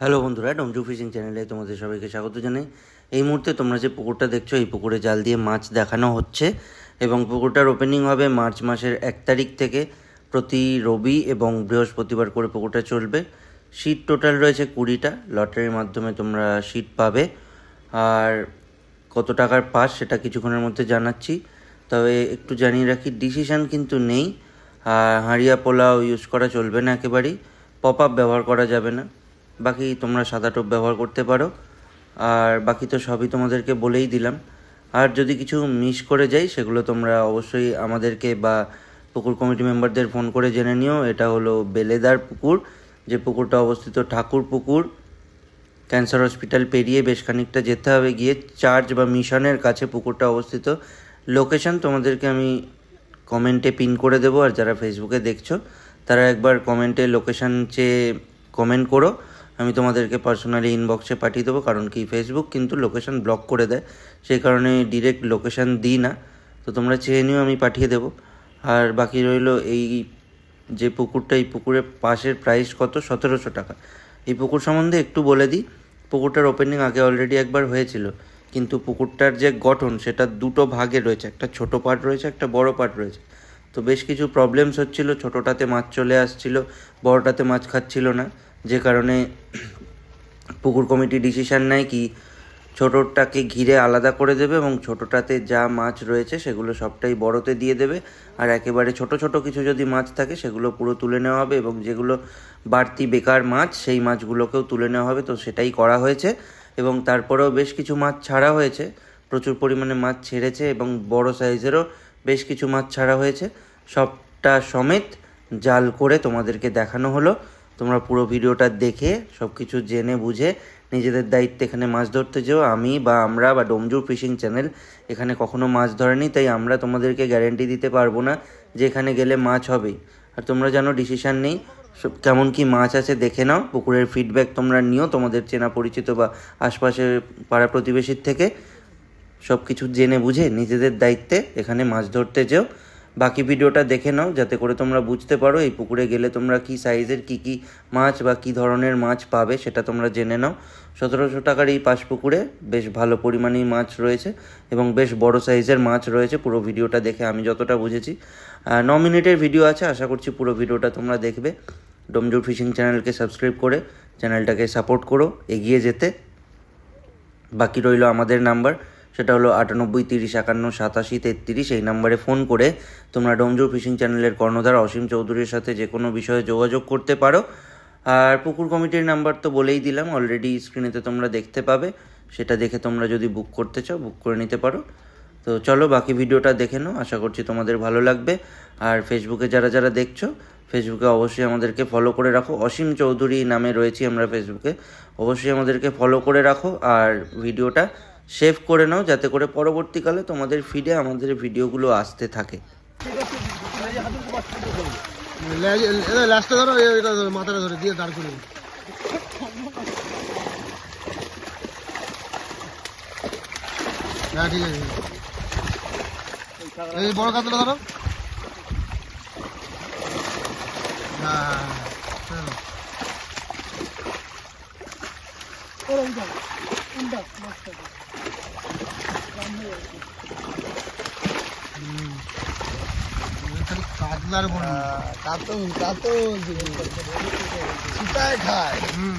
Hello বন্ধুরা ডমজু fishing চ্যানেলে তোমাদের সবাইকে স্বাগত জানাই। এই মুহূর্তে তোমরা যে পুকুরটা দেখছ, এই পুকুরে জাল দিয়ে মাছ দেখানো হচ্ছে এবং পুকুরটার ওপেনিং হবে মার্চ মাসের এক তারিখ থেকে প্রতি রবি এবং বৃহস্পতিবার করে পুকুরটা চলবে। সিট টোটাল রয়েছে কুড়িটা লটারির মাধ্যমে তোমরা সিট পাবে। আর কত টাকার পাস সেটা কিছুক্ষণের মধ্যে জানাচ্ছি। তবে একটু জানিয়ে রাখি ডিসিশান কিন্তু নেই। আর হাঁড়িয়া পোলাও ইউজ করা চলবে না একেবারেই পপ আপ ব্যবহার করা যাবে না। বাকি তোমরা সাদা টোপ ব্যবহার করতে পারো। আর বাকি তো সবই তোমাদেরকে বলেই দিলাম। আর যদি কিছু মিস করে যাই, সেগুলো তোমরা অবশ্যই আমাদেরকে বা পুকুর কমিটি মেম্বারদের ফোন করে জেনে নিও। এটা হলো বেলেদার পুকুর, যে পুকুরটা অবস্থিত ঠাকুর পুকুর। ক্যান্সার হসপিটাল পেরিয়ে বেশ খানিকটা যেতে হবে, গিয়ে চার্চ বা মিশনের কাছে পুকুরটা অবস্থিত। লোকেশন তোমাদেরকে আমি কমেন্টে পিন করে দেবো, আর যারা ফেসবুকে দেখছ, তারা একবার কমেন্টে লোকেশন চেয়ে কমেন্ট করো। আমি তোমাদেরকে পার্সোনালি ইনবক্সে পাঠিয়ে দেবো, কারণ কি ফেসবুক কিন্তু লোকেশান ব্লক করে দেয়। সেই কারণে ডিরেক্ট লোকেশন দিই না। তো তোমরা চেয়ে নিও, আমি পাঠিয়ে দেবো। আর বাকি রইল এই যে পুকুরটা, এই পুকুরের পাশের প্রাইস কত? সতেরোশো টাকা। এই পুকুর সম্বন্ধে একটু বলে দিই। পুকুরটার ওপেনিং আগে অলরেডি একবার হয়েছিল। কিন্তু পুকুরটার যে গঠন, সেটা দুটো ভাগে রয়েছে। একটা ছোট পার্ট রয়েছে, একটা বড় পার্ট রয়েছে। তো বেশ কিছু প্রবলেমস হচ্ছিল। ছোটোটাতে মাছ চলে আসছিল, বড়টাতে মাছ খাচ্ছিল না। যে কারণে পুকুর কমিটি ডিসিশন নেয় কি ছোটোটাকে ঘিরে আলাদা করে দেবে এবং ছোটোটাতে যা মাছ রয়েছে সেগুলো সবটাই বড়তে দিয়ে দেবে। আর একেবারে ছোট ছোট কিছু যদি মাছ থাকে সেগুলো পুরো তুলে নেওয়া হবে এবং যেগুলো বাড়তি বেকার মাছ সেই মাছগুলোকেও তুলে নেওয়া হবে। তো সেটাই করা হয়েছে এবং তারপরেও বেশ কিছু মাছ ছাড়া হয়েছে। প্রচুর পরিমাণে মাছ ছেড়েছে এবং বড় সাইজেরও বেশ কিছু মাছ ছাড়া হয়েছে। সবটা সমেত জাল করে তোমাদেরকে দেখানো হলো। তোমরা পুরো ভিডিওটা দেখে সব কিছু জেনে বুঝে নিজেদের দায়িত্বে এখানে মাছ ধরতে যেও। আমি বা আমরা বা ডোমজুর ফিশিং চ্যানেল এখানে কখনো মাছ ধরেনি, তাই আমরা তোমাদেরকে গ্যারেন্টি দিতে পারব না যে এখানে গেলে মাছ হবেই। আর তোমরা জানো ডিসিশান নেই কেমন কি মাছ আছে দেখে নাও, পুকুরের ফিডব্যাক তোমরা নিও তোমাদের চেনা পরিচিত বা আশপাশের পাড়া প্রতিবেশীর থেকে। সব কিছু জেনে বুঝে নিজেদের দায়িত্বে এখানে মাছ ধরতে যেও। বাকি ভিডিওটা দেখে নাও, যাতে করে তোমরা বুঝতে পারো এই পুকুরে গেলে তোমরা কি সাইজের কি কি মাছ বা কি ধরনের মাছ পাবে, সেটা তোমরা জেনে নাও। সতেরোশো টাকার এই পাশ পুকুরে বেশ ভালো পরিমাণেই মাছ রয়েছে এবং বেশ বড় সাইজের মাছ রয়েছে, পুরো ভিডিওটা দেখে আমি যতটা বুঝেছি। ন মিনিটের ভিডিও আছে, আশা করছি পুরো ভিডিওটা তোমরা দেখবে। ডোমজুর ফিশিং চ্যানেলকে সাবস্ক্রাইব করে চ্যানেলটাকে সাপোর্ট করো, এগিয়ে যেতে। বাকি রইল আমাদের নাম্বার। সেটা হলো আটানব্বই, তিরিশ, একান্ন, সাতাশি, তেত্রিশ। এই নাম্বারে ফোন করে তোমরা ডোমজোর ফিশিং চ্যানেলের কর্ণধার অসীম চৌধুরীর সাথে যে কোনো বিষয়ে যোগাযোগ করতে পারো। আর পুকুর কমিটির নাম্বার তো বলেই দিলাম অলরেডি স্ক্রিনেতে তোমরা দেখতে পাবে। সেটা দেখে তোমরা যদি বুক করতে চাও বুক করে নিতে পারো। তো চলো, বাকি ভিডিওটা দেখে নাও। আশা করছি তোমাদের ভালো লাগবে। আর ফেসবুকে যারা যারা দেখছ ফেসবুকে অবশ্যই আমাদেরকে ফলো করে রাখো। অসীম চৌধুরী নামে রয়েছি আমরা ফেসবুকে অবশ্যই আমাদেরকে ফলো করে রাখো। আর ভিডিওটা সেভ করে নাও যাতে করে পরবর্তীকালে তোমাদের ফিডে আমাদের ভিডিওগুলো আসতে থাকে মাথাটা ধরে দিয়ে দাঁড় করে। হ্যাঁ ঠিক আছে বড় ধরো হ্যাঁ হ্যাঁ, হ্যাঁ হুম। এটা খালি কাতলার বড় কাতল কাতল সুতায় খায় হুম।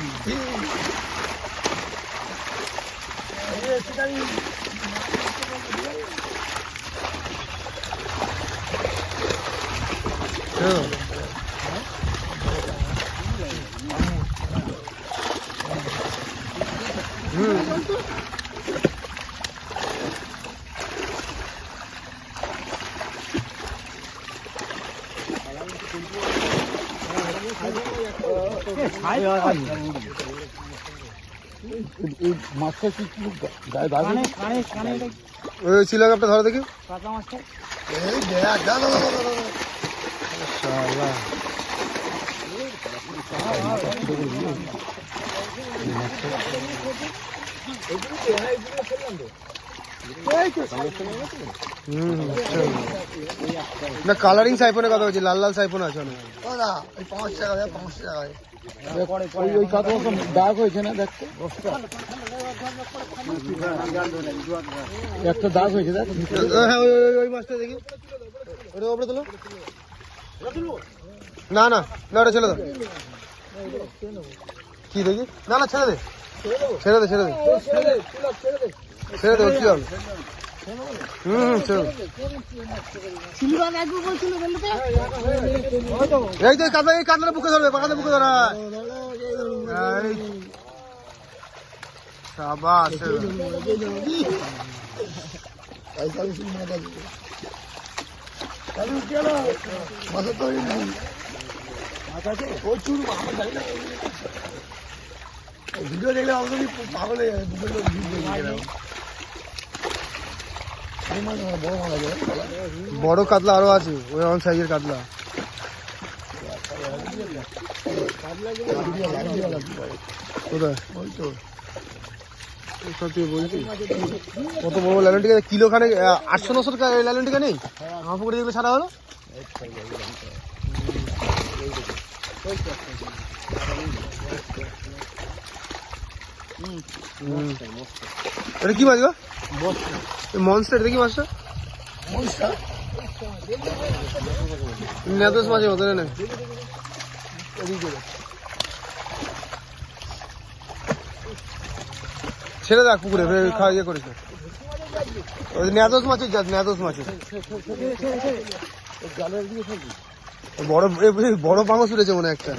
এই মাছটা কি কি গায়ে দাবি ওই শিলগাপটা ধরো দেখি এই দেখ চল। না কালারিং সাইফোনের কথা বলছি, লাল লাল সাইফোন আছে অনেক। পাঁচ টাকা পাঁচ টাকা দাগ হয়েছে না দাগ হয়েছে দেখ না না ওটা ছেড়ে কি দেখি? না না, ছেড়ে দে। ছেড়ে দে ছেড়ে দে। ছেড়ে দে ওর কি বুকে ধরবে বুকে ধরা। সাবাস প্রচুর না ভিডিও দেখলে আমাদের পাগল হয়ে যাবে দুটো লোক ভিডিও দেখে নাও। এই মাছ আমার বড় কাতলা আরও আছে, ওই আমার সাইজের কাতলা। কত বড় ল্যালেন্টিকা কিলো খানে আটশো নশো টাকা ল্যালেন্টিকা নেই? আমার পুকুরে যেগুলো ছাড়া হলো? হুম। এটা কি মাছ গো মনস্টার দেখি মাছটা মনস্টার মাছের মতো না ছেড়ে দেখ পুকুরে খাওয়া ইয়ে করেছে নেতস মাছের জাত নেতস মাছের। বড় বড় পাঙস উঠেছে মনে হয় একটা।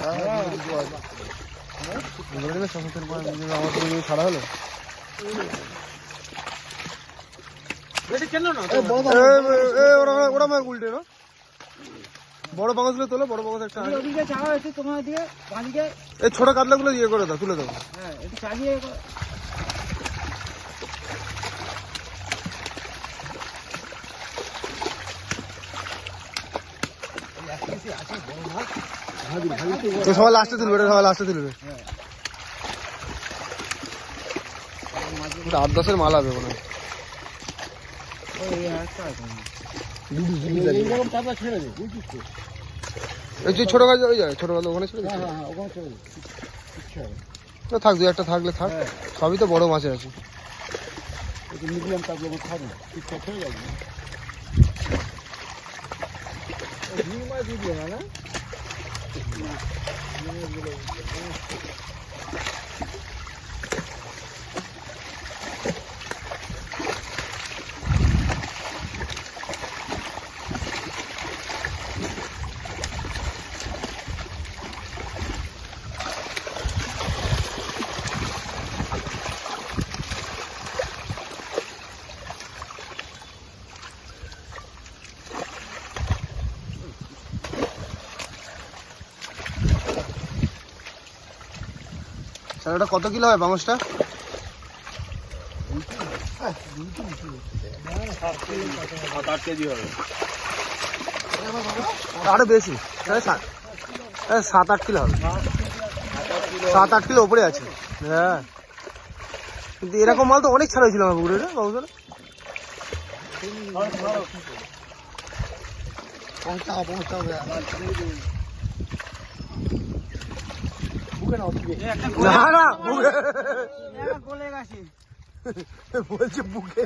ওরা উল্টে না বড় পাঙস তোলো বড় যাওয়া হয়েছে তোমার দিকে বাঁদিকে এই ছোট কাতলা গুলো ইয়ে করে দাও তুলে দাও হ্যাঁ একটু চালিয়ে তো সবাই লাস্টে তুলবে এটা সবাই লাস্টে তুলবে। আট দশের মাল হবে মনে হয়। ছোট গাছ ওই যায় ছোট গাছ ওখানে ছেড়ে হ্যাঁ। হ্যাঁ হ্যাঁ না থাক দু একটা থাকলে থাক। সবই তো বড় মাছে আছে। মিডিয়াম মতো থাকে না ঠিকঠাক হয়ে যাবে Thank you. স্যার ওটা কত কিলো হয় বাংসটা আরও বেশি। সাত আট কিলো হবে। সাত, আট কিলো উপরে আছে। হ্যাঁ। কিন্তু এরকম মাল তো অনেক ছাড়া হয়েছিল আমার পুকুরে, রে বাবু দাদা পৌঁছাও পৌঁছাও। বুকে নাও না না বলে গেছে। বলছে বুকে